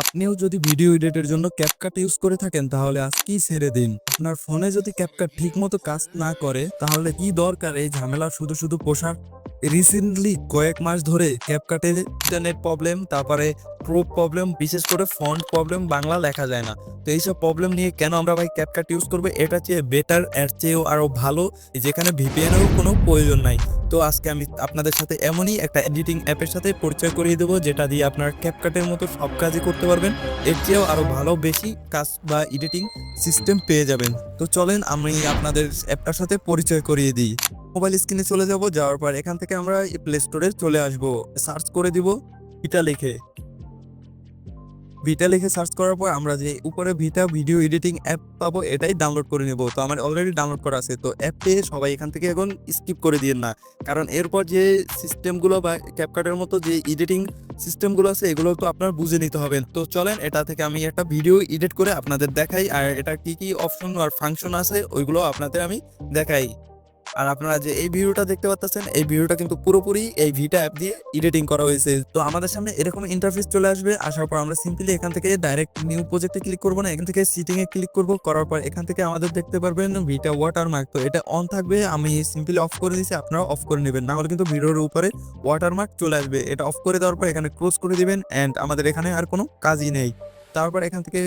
আপনিও যদি ভিডিও এডিটের জন্য ক্যাপকাট ইউজ করে থাকেন, তাহলে আজকেই ছেড়ে দিন। আপনার ফোনে যদি ক্যাপকাট ঠিকমতো কাজ না করে, তাহলে কি দরকার? এই ঝামেলা শুধু শুধু পোষার রিসেন্টলি কয়েক মাস ধরে ক্যাপকাটের ইন্টারনেট প্রবলেম তারপরে প্রো প্রবলেম বিশেষ করে ফন্ট প্রবলেম বাংলা লেখা যায় না। তো এইসব প্রবলেম নিয়ে কেন আমরা ভাই ক্যাপকাট ইউজ করব? এটা চেয়ে বেটার এর চেয়েও আরও ভালো, যেখানে ভিপিএনেরও কোনো প্রয়োজন নাই। তো আজকে আমি আপনাদের সাথে এমনই একটা এডিটিং অ্যাপের সাথে পরিচয় করিয়ে দেবো, যেটা দিয়ে আপনার ক্যাপকাটের মতো সব কাজই করতে পারবেন। এর চেয়েও আরও ভালো, বেশি কাজ বা এডিটিং সিস্টেম পেয়ে যাবেন। তো চলেন, আমি আপনাদের অ্যাপটার সাথে পরিচয় করিয়ে দিই। মোবাইল স্ক্রিনে চলে যাব, যাওয়ার পর এখান থেকে আমরা প্লে স্টোরে চলে আসব। সার্চ করে দিব ভিটা লিখে। ভিটা লিখে সার্চ করার পর আমরা যে উপরে ভিটা ভিডিও এডিটিং অ্যাপ পাবো, এটাই ডাউনলোড করে নেব। তো আমার অলরেডি ডাউনলোড করা আছে, তো অ্যাপ পেয়ে সবাই এখান থেকে এখন স্কিপ করে দিন না। কারণ এরপর যে সিস্টেমগুলো বা ক্যাপকাটের মতো যে এডিটিং সিস্টেমগুলো আছে, এগুলো তো আপনার বুঝে নিতে হবে। তো চলেন, এটা থেকে আমি একটা ভিডিও এডিট করে আপনাদের দেখাই, আর এটা কি কি অপশন আর ফাংশন আছে, ওইগুলো আপনাদের আমি দেখাই। আর আপনারা যে এই ভিডিওটা দেখতে পাচ্ছেন এই ভিডিওটা কিন্তু পুরোপুরি এই ভিটা অ্যাপ দিয়ে এডিটিং করা হয়েছে। তো আমাদের সামনে এরকম ইন্টারফেস চলে আসবে। আসার পর আমরা সিম্পলি এখান থেকে ডাইরেক্ট নিউ প্রজেক্টে ক্লিক করব না, এখান থেকে সিটিং এ ক্লিক করব। করার পর এখান থেকে আমাদের দেখতে পারবেন ভিটা ওয়াটারমার্ক তো এটা অন থাকবে, আমি সিম্পলি অফ করে দিয়েছি আপনারা অফ করে নেবেন। না হলে কিন্তু ভিডিওর উপরে ওয়াটারমার্ক চলে আসবে। এটা অফ করে দেওয়ার পর এখানে ক্লোজ করে দিবেন এন্ড আমাদের এখানে আর কোনো কাজই নেই। তারপর এখান থেকে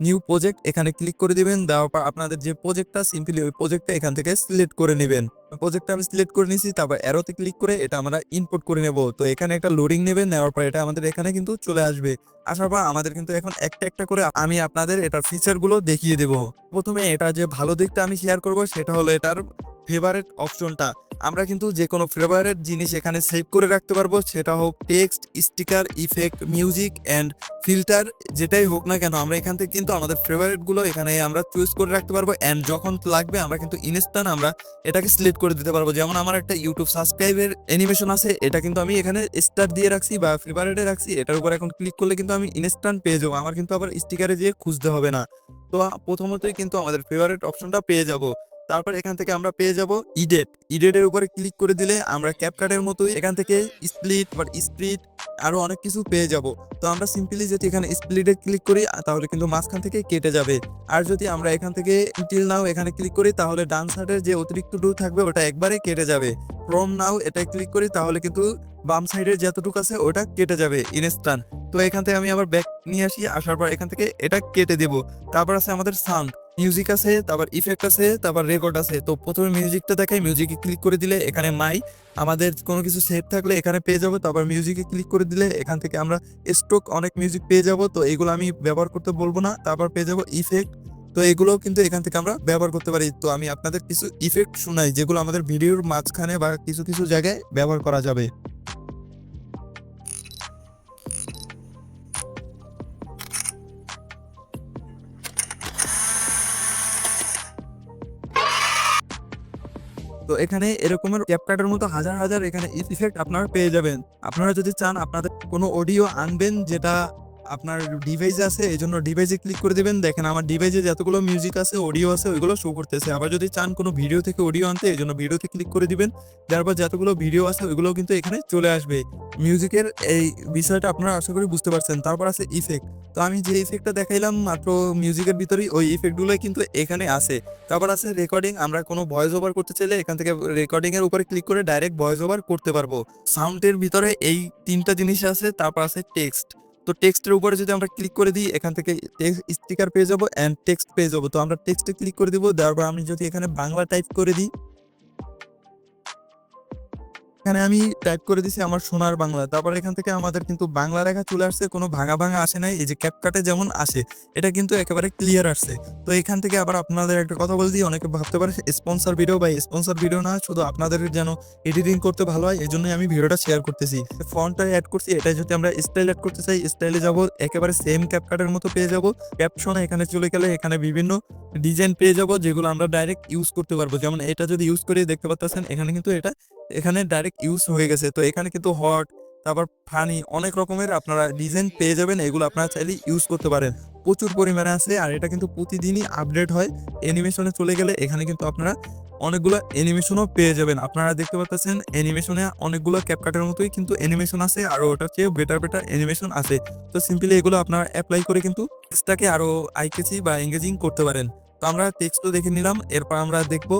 নিউ প্রজেক্ট এখানে ক্লিক করে দিবেন, দেওয়ার পর আপনাদের যে প্রজেক্টটা সিম্পলি ওই প্রজেক্টটা এখান থেকে সিলেক্ট করে নেবেন। প্রজেক্টটা আমি সিলেক্ট করে নিয়েছি তারপর অ্যারোতে ক্লিক করে এটা আমরা ইনপুট করে নেব। তো এখানে একটা লোডিং নেবেন, নেওয়ার পর এটা আমাদের এখানে কিন্তু চলে আসবে। আসার পর আমাদের কিন্তু এখন একটা একটা করে আমি আপনাদের এটার ফিচারগুলো দেখিয়ে দেব। প্রথমে এটা যে ভালো দিকটা আমি শেয়ার করব, সেটা হলো এটার ফেভারেট অপশনটা আমরা কিন্তু যে কোনো ফেভারেট জিনিস এখানে সেভ করে রাখতে পারব, সেটা হোক text sticker effect music and filter যেটাই হোক না কেন, আমরা এখান থেকে কিন্তু আমাদের ফেভারিটগুলো এখানে আমরা চুজ করে রাখতে পারব অ্যান্ড যখন লাগবে আমরা কিন্তু ইনস্ট্যান্ট আমরা এটাকে সিলেক্ট করে দিতে পারব। যেমন আমার একটা ইউটিউব সাবস্ক্রাইবের অ্যানিমেশন আছে, এটা কিন্তু আমি এখানে স্টার দিয়ে রাখছি বা ফেভারিটে রাখছি, এটার উপর এখন ক্লিক করলে কিন্তু আমি ইনস্ট্যান্ট পেয়ে যাব, আমার কিন্তু আবার স্টিকারে যেয়ে খুঁজতে হবে না। তো প্রথমতই কিন্তু আমাদের ফেভারিট অপশনটা পেয়ে যাব। তারপর এখান থেকে আমরা পেয়ে যাব ইডেট ইডেটের উপরে ক্লিক করে দিলে আমরা ক্যাপকাটের মতোই এখান থেকে স্প্লিট বা স্প্রিট আরও অনেক কিছু পেয়ে যাব। তো আমরা সিম্পলি যদি এখানে স্প্লিটে ক্লিক করি তাহলে কিন্তু মাঝখান থেকে কেটে যাবে। আর যদি আমরা এখান থেকে টিল নাও এখানে ক্লিক করি, তাহলে ডান সাইডের যে অতিরিক্ত ডু থাকবে, ওটা একবারে কেটে যাবে। ফ্রম নাও এটা ক্লিক করি, তাহলে কিন্তু বাম সাইডের যতটুকু আছে, ওটা কেটে যাবে ইনস্ট্যান্ট তো এখান থেকে আমি আবার ব্যাক নিয়ে আসি, আসার পর এখান থেকে এটা কেটে দেব। তারপর আছে আমাদের সাউন্ড মিউজিক আছে, তারপর ইফেক্ট আছে, তারপর রেকর্ড আছে। তো প্রথমে মিউজিকটা দেখাই মিউজিকে ক্লিক করে দিলে এখানে মাই আমাদের কোনো কিছু সেট থাকলে এখানে পেয়ে যাব। তারপর মিউজিকে ক্লিক করে দিলে এখান থেকে আমরা স্টক অনেক মিউজিক পেয়ে যাব। তো এগুলো আমি ব্যবহার করতে বলব না, তারপর পেয়ে যাব ইফেক্ট তো এগুলো কিন্তু এখান থেকে আমরা ব্যবহার করতে পারি। তো আমি আপনাদের কিছু ইফেক্ট শোনাই, যেগুলো আমাদের ভিডিওর মাঝখানে বা কিছু কিছু জায়গায় ব্যবহার করা যাবে। তো এখানে এরকমের ক্যাপকাটের মতো হাজার হাজার এখানে ইফেক্ট আপনারা পেয়ে যাবেন। আপনারা যদি চান আপনাদের কোনো অডিও আনবেন যেটা আপনার ডিভাইস আছে, এই জন্য ডিভাইসে ক্লিক করে দিবেন। দেখেন আমার ডিভাইসে যতগুলো মিউজিক আছে অডিও আছে, ওইগুলো শো করতেছে। আবার যদি চান কোনো ভিডিও থেকে অডিও আনতে, এই জন্য ভিডিওতে ক্লিক করে দিবেন। তারপর যতগুলো ভিডিও আছে ওইগুলো কিন্তু এখানে চলে আসবে। মিউজিকের এই বিষয়টা আপনারা আশা করি বুঝতে পারছেন। তারপর আছে ইফেক্ট তো আমি যে ইফেক্টটা দেখাইলাম মাত্র মিউজিকের ভিতরেই, ওই ইফেক্টগুলো কিন্তু এখানে আছে। তারপর আছে রেকর্ডিং আমরা কোনো ভয়েস ওভার করতে চাইলে এখান থেকে রেকর্ডিং এর উপরে ক্লিক করে ডাইরেক্ট ভয়েস ওভার করতে পারব। সাউন্ডের ভিতরে এই তিনটা জিনিস আছে, তারপর আছে টেক্সট তো টেক্সটের উপরে যদি আমরা ক্লিক করে দিই, এখান থেকে টেক্সট স্টিকার পেয়ে যাব অ্যান্ড টেক্সট পেয়ে যাব। তো আমরা টেক্সটে ক্লিক করে দিব তারপর পর আমি যদি এখানে বাংলা টাইপ করে দিই এখানে আমি টাইপ করে দিছি আমার সোনার বাংলা। তারপর এখান থেকে আমাদের কিন্তু বাংলা লেখা চলে আসছে, কোনো ভাঙা ভাঙা আসে নাই, এই যে ক্যাপকাটে যেমন আসে, এটা কিন্তু একেবারে ক্লিয়ার আসছে। তো এখান থেকে আবার আপনাদের একটা কথা বলে দিই, অনেকে ভাবতে পারে স্পন্সর ভিডিও বা স্পন্সর ভিডিও না, শুধু আপনাদের যেন এডিটিং করতে ভালো হয় এই জন্যই আমি ভিডিওটা শেয়ার করতেছি। ফন্টটা অ্যাড করছি এটা যদি আমরা স্টাইল অ্যাড করতে চাই স্টাইলে যাব, একেবারে সেম ক্যাপকাটের মতো পেয়ে যাব ক্যাপশনে এখানে চলে গেলে এখানে বিভিন্ন ডিজাইন পেয়ে যাব, যেগুলো আমরা ডাইরেক্ট ইউজ করতে পারব। যেমন এটা যদি ইউজ করে, দেখতে পাচ্ছেন, এখানে কিন্তু এটা এখানে ডাইরেক্ট ইউজ হয়ে গেছে। তো এখানে কিন্তু হট তারপর ফানি অনেক রকমের আপনারা ডিজাইন পেয়ে যাবেন। এগুলো আপনারা চাইলে ইউজ করতে পারেন। প্রচুর পরিমাণে আছে আর এটা কিন্তু প্রতিদিনই আপডেট হয়। অ্যানিমেশনে চলে গেলে এখানে কিন্তু আপনারা অনেকগুলো অ্যানিমেশনও পেয়ে যাবেন। আপনারা দেখতে পাচ্ছেন অ্যানিমেশনে অনেকগুলো ক্যাপকাটের মতোই কিন্তু অ্যানিমেশন আছে আর ওটার চেয়ে বেটার বেটার অ্যানিমেশন আছে। তো সিম্পলি এগুলো আপনারা অ্যাপ্লাই করে কিন্তু টেক্সটটাকে আরও আইকেসি বা এঙ্গেজিং করতে পারেন। তো আমরা টেক্সটও দেখে নিলাম, এরপর আমরা দেখব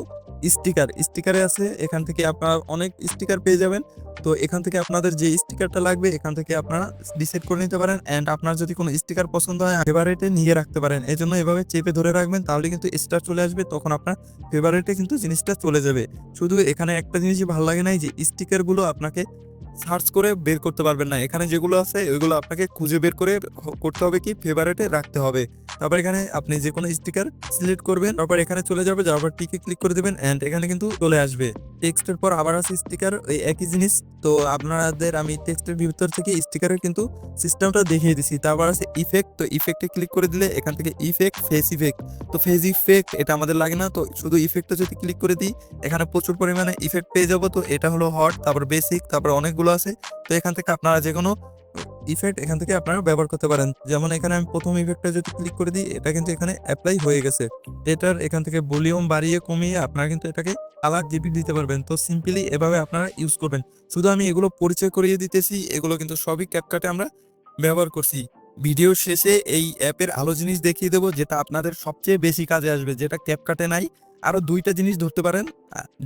স্টিকার, স্টিকারে আছে, এখান থেকে আপনারা অনেক স্টিকার পেয়ে যাবেন। তো এখান থেকে আপনাদের যে স্টিকারটা লাগবে, এখান থেকে আপনারা ডিসাইড করে নিতে পারেন। অ্যান্ড আপনার যদি কোনো স্টিকার পছন্দ হয়, ফেভারিটে নিয়ে রাখতে পারেন। এই জন্য এভাবে চেপে ধরে রাখবেন, তাহলে কিন্তু স্টার চলে আসবে, তখন আপনার ফেভারিটে কিন্তু জিনিসটা চলে যাবে। শুধু এখানে একটা জিনিসই ভালো লাগে নাই যে, স্টিকারগুলো আপনাকে সার্চ করে বের করতে পারবেন না। এখানে যেগুলো আছে, ওইগুলো আপনাকে খুঁজে বের করে করতে হবে কি? ফেভারিটে রাখতে হবে। তারপর এখানে আপনি যে কোনো স্টিকার সিলেক্ট করবেন, তারপর এখানে চলে যাবে, যাওয়ার টিকে ক্লিক করে দেবেন অ্যান্ড এখানে কিন্তু চলে আসবে। টেক্সটের পর আবার আছে স্টিকার ওই একই জিনিস। তো আপনাদের আমি টেক্সটের ভিতর থেকে স্টিকারের কিন্তু সিস্টেমটা দেখিয়ে দিছি। তারপর আছে ইফেক্ট তো ইফেক্টে ক্লিক করে দিলে এখান থেকে ইফেক্ট ফেস ইফেক্ট তো ফেস ইফেক্ট এটা আমাদের লাগে না, তো শুধু ইফেক্টটা যদি ক্লিক করে দিই, এখানে প্রচুর পরিমাণে ইফেক্ট পেয়ে যাব। তো এটা হলো হট তারপর বেসিক তারপর অনেকগুলো আছে। তো এখান থেকে আপনারা যে কোনো ইফেক্ট এখান থেকে আপনারা ব্যবহার করতে পারেন। যেমন এখানে আমি প্রথম ইফেক্টটা যদি ক্লিক করে দিই, এটা কিন্তু এখানে অ্যাপ্লাই হয়ে গেছে। এটার এখান থেকে ভলিউম বাড়িয়ে কমিয়ে আপনারা কিন্তু এটাকে আলাদা জিপি দিতে পারবেন। তো সিম্পলি এভাবে আপনারা ইউজ করবেন। শুধু আমি এগুলো পরিচয় করিয়ে দিতেছি, এগুলো কিন্তু সবই ক্যাপকাটে আমরা ব্যবহার করছি। ভিডিও শেষে এই অ্যাপের আলো জিনিস দেখিয়ে দেবো, যেটা আপনাদের সবচেয়ে বেশি কাজে আসবে। যেটা ক্যাপকাটে নাই, আরও দুইটা জিনিস ধরতে পারেন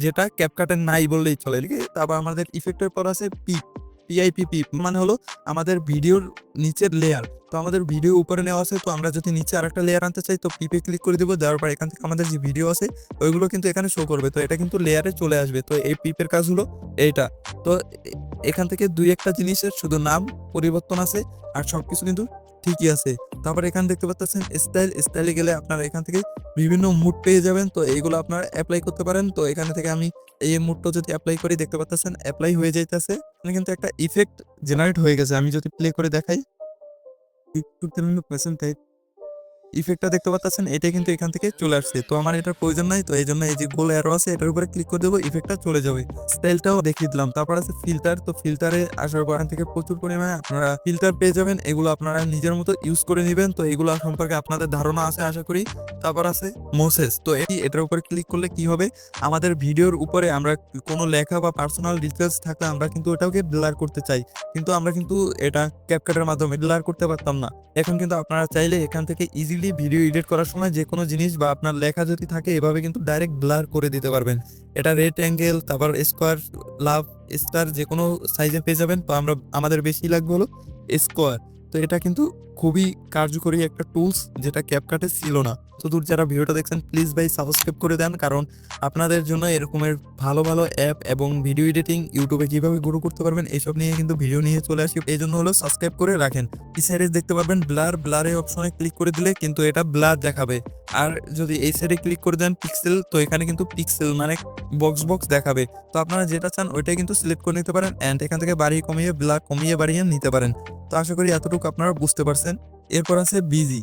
যেটা ক্যাপকাটে নাই বললেই চলে? তারপর আমাদের ইফেক্টের পর আছে পিপ পিআইপিপি মানে হলো আমাদের ভিডিওর নিচের লেয়ার তো আমাদের ভিডিও উপরে নেওয়া আছে, তো আমরা যদি নিচে আরেকটা লেয়ার আনতে চাই, তো পিপে ক্লিক করে দেবো, দেওয়ার পর এখান থেকে আমাদের যে ভিডিও আছে, ওইগুলো কিন্তু এখানে শো করবে। তো এটা কিন্তু লেয়ারে চলে আসবে। তো এই পিপের কাজ হলো এইটা। তো এখান থেকে দুই একটা জিনিসের শুধু নাম পরিবর্তন আছে, আর সব কিছু কিন্তু ঠিকই আছে। তারপর এখানে দেখতে পাচ্ছেন স্টাইল স্টাইলে গেলে আপনারা এখান থেকে বিভিন্ন মুড পেয়ে যাবেন। তো এইগুলো আপনারা অ্যাপ্লাই করতে পারেন। তো এখানে থেকে আমি এই মুডটা যদি অ্যাপ্লাই করি, দেখতে পাচ্ছেন অ্যাপ্লাই হয়ে যাইতেছে। এখানে কিন্তু একটা ইফেক্ট জেনারেট হয়ে গেছে। আমি যদি প্লে করে দেখাই। ইফেক্টটা দেখতে পাচ্ছেন এটা কিন্তু এখান থেকে চলে আসছে। তো আমার এটার প্রয়োজন নাই, তো এই জন্য এই যে গোল অ্যারো আছে, এটার উপরে ক্লিক করে দেবো ইফেক্টটা চলে যাবে। স্টাইলটাও দেখিয়ে দিলাম। তারপর আছে ফিল্টার তো ফিল্টারে আসার পর থেকে প্রচুর পরিমাণে আপনারা ফিল্টার পেয়ে যাবেন, এগুলো আপনারা নিজের মতো ইউজ করে নেবেন। তো এগুলো সম্পর্কে আপনাদের ধারণা আছে, আশা করি। তারপর আছে মোসেস তো এটি এটার উপরে ক্লিক করলে কি হবে? আমাদের ভিডিওর উপরে আমরা কোনো লেখা বা পার্সোনাল ডিটেলস থাকলে আমরা কিন্তু ওটাকে ব্লার করতে চাই। কিন্তু আমরা কিন্তু এটা ক্যাপকাটের মাধ্যমে ব্লার করতে পারতাম না। এখন কিন্তু আপনারা চাইলে এখান থেকে ইজিলি ভিডিও এডিট করার সময় যে কোনো জিনিস বা আপনার লেখা যদি থাকে, এভাবে কিন্তু ডাইরেক্ট ব্লার করে দিতে পারবেন। এটা রেড অ্যাঙ্গেল তারপর স্কোয়ার লাভ স্টার যে কোনো সাইজে পেয়ে যাবেন। তো আমরা, আমাদের বেশি লাগবে হলো স্কোয়ার তো এটা কিন্তু খুবই কার্যকরী একটা টুলস যেটা ক্যাপকাটে ছিল না। তো দূর যারা ভিডিওটা দেখছেন প্লিজ ভাই সাবস্ক্রাইব করে দেন। কারণ আপনাদের জন্য এরকমের ভালো ভালো অ্যাপ এবং ভিডিও এডিটিং ইউটিউবে কীভাবে গ্রো করতে পারবেন এইসব নিয়ে কিন্তু ভিডিও নিয়ে চলে আসি। এই জন্য হলো সাবস্ক্রাইব করে রাখেন। এই সাইডে দেখতে পারবেন ব্লার ব্লারে অপশনে ক্লিক করে দিলে কিন্তু এটা ব্লার দেখাবে। আর যদি এই সাইডে ক্লিক করে দেন পিক্সেল তো এখানে কিন্তু পিক্সেল মানে বক্স বক্স দেখাবে। তো আপনারা যেটা চান ওইটাই কিন্তু সিলেক্ট করে নিতে পারেন অ্যান্ড এখান থেকে বাড়িয়ে কমিয়ে ব্লার কমিয়ে বাড়িয়ে নিতে পারেন। তো আশা করি এতটুকু আপনারা বুঝতে পারছেন। এরপর আছে বিজি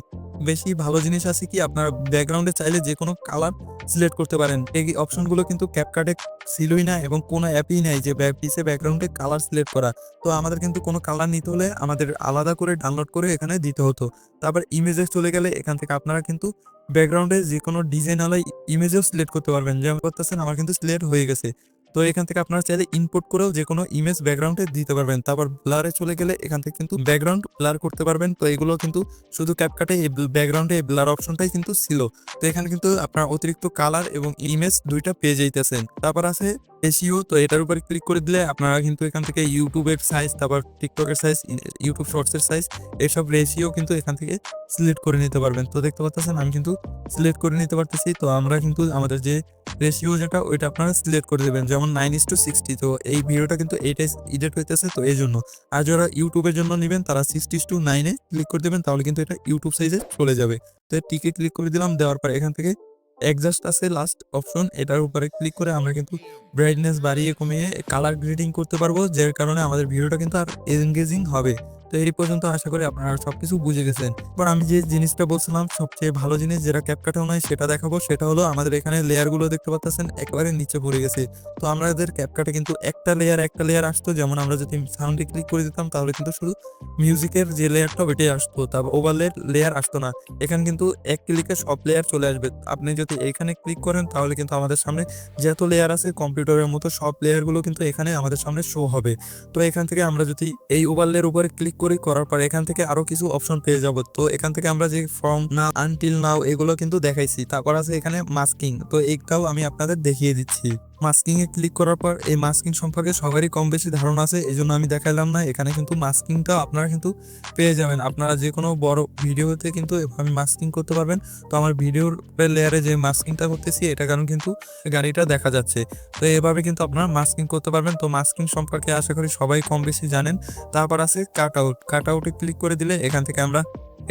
বেশি ভালো জিনিস আছে কি? আপনার ব্যাকগ্রাউন্ডে চাইলে যে কোনো কালার সিলেক্ট করতে পারেন। এই অপশনগুলো কিন্তু ক্যাপকাটে ছিলই না এবং কোনো অ্যাপই নাই যে পিসে ব্যাকগ্রাউন্ডে কালার সিলেক্ট করা। তো আমাদের কিন্তু কোনো কালার নিতে হলে আমাদের আলাদা করে ডাউনলোড করে এখানে দিতে হতো। তারপর ইমেজে চলে গেলে এখান থেকে আপনারা কিন্তু ব্যাকগ্রাউন্ডে যে কোনো ডিজাইন আলাই ইমেজেও সিলেক্ট করতে পারবেন। যেমন করতেছেন, আমার কিন্তু সিলেক্ট হয়ে গেছে। তো এখান থেকে আপনারা চাইলে ইনপুট করেও যে কোনো ইমেজ ব্যাকগ্রাউন্ডে দিতে পারবেন। তারপর ব্লারে চলে গেলে এখান থেকে কিন্তু ব্যাকগ্রাউন্ড ব্লার করতে পারবেন। তো এগুলো কিন্তু শুধু ক্যাপকাটে এই ব্যাকগ্রাউন্ডে এই ব্লার অপশনটাই কিন্তু ছিল। তো এখানে কিন্তু আপনার অতিরিক্ত কালার এবং ইমেজ দুইটা পেয়ে যাইতেছেন। তারপর আছে এসিও তো এটার উপরে ক্লিক করে দিলে আপনারা কিন্তু এখান থেকে ইউটিউবের সাইজ তারপর টিকটকের সাইজ ইউটিউব শর্টসের সাইজ এসব রেশিও কিন্তু এখান থেকে সিলেক্ট করে নিতে পারবেন। তো দেখতে পাচ্ছেন আমি কিন্তু সিলেক্ট করে নিতে পারতেছি। তো আমরা কিন্তু আমাদের যে রেশিও যেটা, ওইটা আপনারা সিলেক্ট করে দেবেন। যেমন নাইন ইস টু সিক্সটি তো এই ভিডিওটা কিন্তু এইটাই ইডিট হইতেছে, তো এই জন্য। আর যারা ইউটিউবের জন্য নেবেন, তারা সিক্সটি টু নাইনে ক্লিক করে দেবেন, তাহলে কিন্তু এটা ইউটিউব সাইজে চলে যাবে। তো টিকে ক্লিক করে দিলাম, দেওয়ার পর এখান থেকে অ্যাডজাস্ট আছে লাস্ট অপশন এটার উপরে ক্লিক করে আমরা কিন্তু ব্রাইটনেস বাড়িয়ে কমিয়ে কালার গ্রেডিং করতে পারব, যার কারণে আমাদের ভিডিওটা কিন্তু আর এনগেজিং হবে। তো এই পর্যন্ত আশা করি আপনারা সবকিছু বুঝে গেছেন। এবার আমি যে জিনিসটা বলছিলাম, সবচেয়ে ভালো জিনিস যেটা ক্যাপকাটেও নয়, সেটা দেখাবো। সেটা হলো আমাদের এখানে লেয়ারগুলো দেখতে পাচ্ছেন, একেবারে নিচে পড়ে গেছে। তো আমাদের ক্যাপকাটে কিন্তু একটা লেয়ার একটা লেয়ার আসতো। যেমন আমরা যদি সাউন্ডে ক্লিক করে দিতাম, তাহলে কিন্তু শুধু মিউজিকের যে লেয়ারটা ওইটাই আসতো। তারপর ওভারলের লেয়ার আসতো না। এখানে কিন্তু এক ক্লিকে সব লেয়ার চলে আসবে। আপনি যদি এখানে ক্লিক করেন, তাহলে কিন্তু আমাদের সামনে যত লেয়ার আছে কম্পিউটারের মতো সব লেয়ারগুলো কিন্তু এখানে আমাদের সামনে শো হবে। তো এখান থেকে আমরা যদি এই ওভারলের উপরে ক্লিক করি করার পর এখান থেকে আরও কিছু অপশন পেয়ে যাব। তো এখান থেকে আমরা যে ফর্ম না আনটিল নাও এগুলো কিন্তু দেখাইছি। তারপর আছে এখানে মাস্কিং তো এটাও আমি আপনাদের দেখিয়ে দিচ্ছি। মাস্কিং এ ক্লিক করার পর এই মাস্কিং সম্পর্কে সবারই কম বেশি ধারণা আছে এই জন্য আমি দেখাইলাম না। এখানে কিন্তু মাস্কিংটা আপনারা কিন্তু পেয়ে যাবেন। আপনারা যে কোনো বড় ভিডিওতে কিন্তু এভাবে মাস্কিং করতে পারবেন। তো আমার ভিডিওর লেয়ারে যে মাস্কিংটা করতেছি, এটা কারণ কিন্তু গাড়িটা দেখা যাচ্ছে। তো এভাবে কিন্তু আপনারা মাস্কিং করতে পারবেন। তো মাস্কিং সম্পর্কে আশা করি সবাই কম বেশি জানেন। তারপর আছে কাট আউট। কাট আউটে ক্লিক করে দিলে এখান থেকে আমরা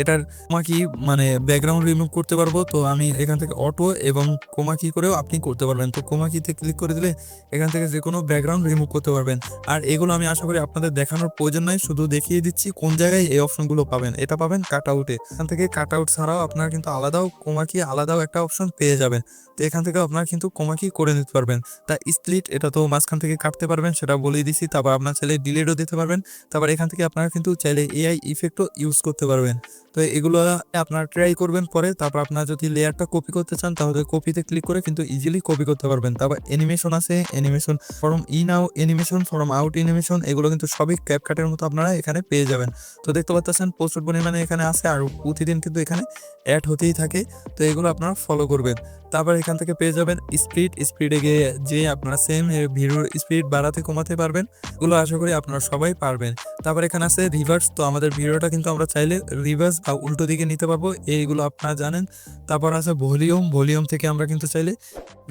এটার কোমা কি মানে ব্যাকগ্রাউন্ড রিমুভ করতে পারব। তো আমি এখান থেকে অটো এবং কোমা কি করেও আপনি করতে পারবেন। তো কোমা কিতে ক্লিক করে দিলে এখান থেকে যে কোনো ব্যাকগ্রাউন্ড রিমুভ করতে পারবেন। আর এগুলো আমি আশা করি আপনাদের দেখানোর প্রয়োজন নাই। শুধু দেখিয়ে দিচ্ছি কোন জায়গায় এই অপশনগুলো পাবেন। এটা পাবেন কাট আউটে এখান থেকে কাট আউট ছাড়াও আপনারা কিন্তু আলাদাও কোমা কি আলাদাও একটা অপশন পেয়ে যাবেন। তো এখান থেকে আপনারা কিন্তু কোমা কি করে নিতে পারবেন। তা স্প্লিট এটা তো মাঝখান থেকে কাটতে পারবেন, সেটা বলেই দিছি। তারপর আপনার চাইলে ডিলেটও দিতে পারবেন। তারপর এখান থেকে আপনারা কিন্তু চাইলে এআই ইফেক্টও ইউজ করতে পারবেন। তো এগুলো আপনারা ট্রাই করবেন পরে। তারপর আপনারা যদি লেয়ারটা কপি করতে চান, তাহলে কপিতে ক্লিক করে কিন্তু ইজিলি কপি করতে পারবেন। তারপর অ্যানিমেশন আছে অ্যানিমেশন ফরম ইন আউ অ্যানিমেশন ফরম আউট অ্যানিমেশন এগুলো কিন্তু সবই ক্যাপকাটের মতো আপনারা এখানে পেয়ে যাবেন। তো দেখতে পাচ্ছেন প্রচুর পরিমাণে এখানে আছে, আর প্রতিদিন কিন্তু এখানে অ্যাড হতেই থাকে। তো এগুলো আপনারা ফলো করবেন। তারপর এখান থেকে পেয়ে যাবেন স্পিড স্পিডে গিয়ে যে আপনারা সেম ভিডিওর স্পিড বাড়াতে কমাতে পারবেন, এগুলো আশা করি আপনারা সবাই পারবেন। তারপর এখানে আছে রিভার্স তো আমাদের ভিডিওটা কিন্তু আমরা চাইলে রিভার্স বা উল্টো দিকে নিতে পারব, এইগুলো আপনারা জানেন। তারপর আছে ভলিউম ভলিউম থেকে আমরা কিন্তু চাইলে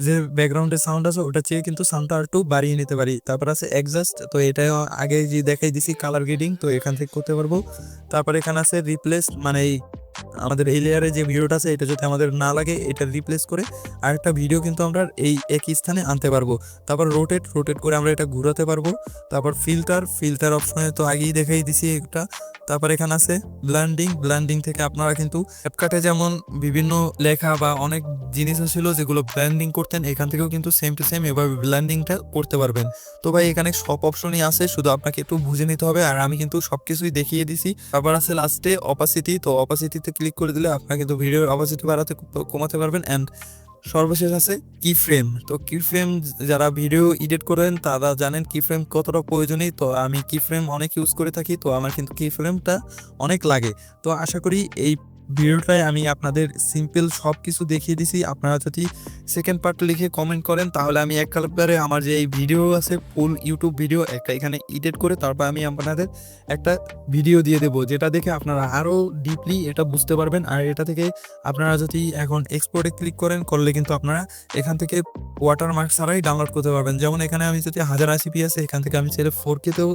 যে ব্যাকগ্রাউন্ডের সাউন্ড আছে ওটা চেয়ে কিন্তু সাউন্ডটা আর একটু বাড়িয়ে নিতে পারি। তারপর আছে অ্যাডজাস্ট তো এটাও আগে যে দেখাই দিছি কালার গ্রেডিং তো এখান থেকে করতে পারব। তারপর এখানে আছে রিপ্লেস মানে এই আমাদের এই লেয়ারে যে ভিডিওটা আছে, এটা যদি আমাদের না লাগে, এটা রিপ্লেস করে আরেকটা ভিডিও কিন্তু আমরা এই একই স্থানে আনতে পারব। তারপর রোটেট রোটেট করে আমরা এটা ঘুরাতে পারব। তারপর ফিল্টার ফিল্টার অপশনে তো আগেই দেখাই দিছি একটা। তারপর এখানে আছে ব্ল্যান্ডিং ব্ল্যান্ডিং থেকে আপনারা কিন্তু অ্যাপকাটে যেমন বিভিন্ন লেখা বা অনেক জিনিস ছিল যেগুলো ব্ল্যান্ডিং করতেন, এখান থেকেও কিন্তু সেম টু সেম এভাবে ব্ল্যান্ডিংটা করতে পারবেন। তো ভাই, এখানে সব অপশনই আছে, শুধু আপনাকে একটু বুঝে নিতে হবে। আর আমি কিন্তু সব কিছুই দেখিয়ে দিছি। তারপর আছে লাস্টে অপাসিটি তো অপাসিটিতে ক্লিক করে দিলে আপনারা কিন্তু ভিডিওর অপাসিটি বাড়াতে কমাতে পারবেন অ্যান্ড সর্বশেষ আছে কি ফ্রেম তো কি ফ্রেম যারা ভিডিও এডিট করেন, তারা জানেন কি ফ্রেম কতটা প্রয়োজনীয়। তো আমি কি ফ্রেম অনেক ইউজ করে থাকি, তো আমার কিন্তু কি ফ্রেমটা অনেক লাগে। তো আশা করি এই ভিডিওটায় আমি আপনাদের সিম্পল সব কিছু দেখিয়ে দিছি। আপনারা যদি সেকেন্ড পার্ট লিখে কমেন্ট করেন, তাহলে আমি এক কালারে আমার যে এই ভিডিও আছে ফুল ইউটিউব ভিডিও একটা এখানে এডিট করে তারপর আমি আপনাদের একটা ভিডিও দিয়ে দেবো, যেটা দেখে আপনারা আরও ডিপলি এটা বুঝতে পারবেন। আর এটা থেকে আপনারা যদি এখন এক্সপোর্টে ক্লিক করেন, করলে কিন্তু আপনারা এখান থেকে ওয়াটারমার্ক ছাড়াই ডাউনলোড করতে পারবেন। যেমন এখানে আমি যদি হাজার আশি পি আছে, এখান থেকে আমি ছেলে ফোর কেতেও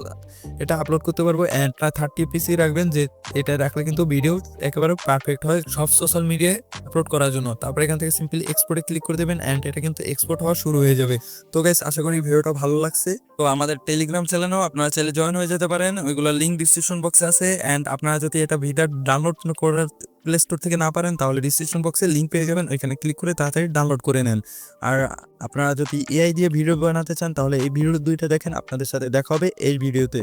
এটা আপলোড করতে পারব। অ্যান্ড থার্টি পিসি রাখবেন, যে এটা রাখলে কিন্তু ভিডিও একেবারে পারফেক্ট হয় সব সোশ্যাল মিডিয়ায় আপলোড করার জন্য। তারপর এখান থেকে সিম্পলি এক্সপোর্টে ক্লিক করে দেবেন অ্যান্ড এটা কিন্তু এক্সপোর্ট হওয়া শুরু হয়ে যাবে। তো গাইস আশা করি ভিডিওটা ভালো লাগছে। তো আমাদের টেলিগ্রাম চ্যানেলও আপনারা চাইলে জয়েন হয়ে যেতে পারেন। ওইগুলো লিঙ্ক ডিসক্রিপশন বক্সে আছে অ্যান্ড আপনারা যদি এটা ভিডিও ডাউনলোড করার প্লে স্টোর থেকে না পারেন, তাহলে ডিসক্রিপশন বক্সে লিঙ্ক পেয়ে যাবেন। ওইখানে ক্লিক করে তাড়াতাড়ি ডাউনলোড করে নেন। আর আপনারা যদি এআই দিয়ে ভিডিও বানাতে চান, তাহলে এই ভিডিও দুইটা দেখেন, আপনাদের সাথে দেখা হবে এই ভিডিওতে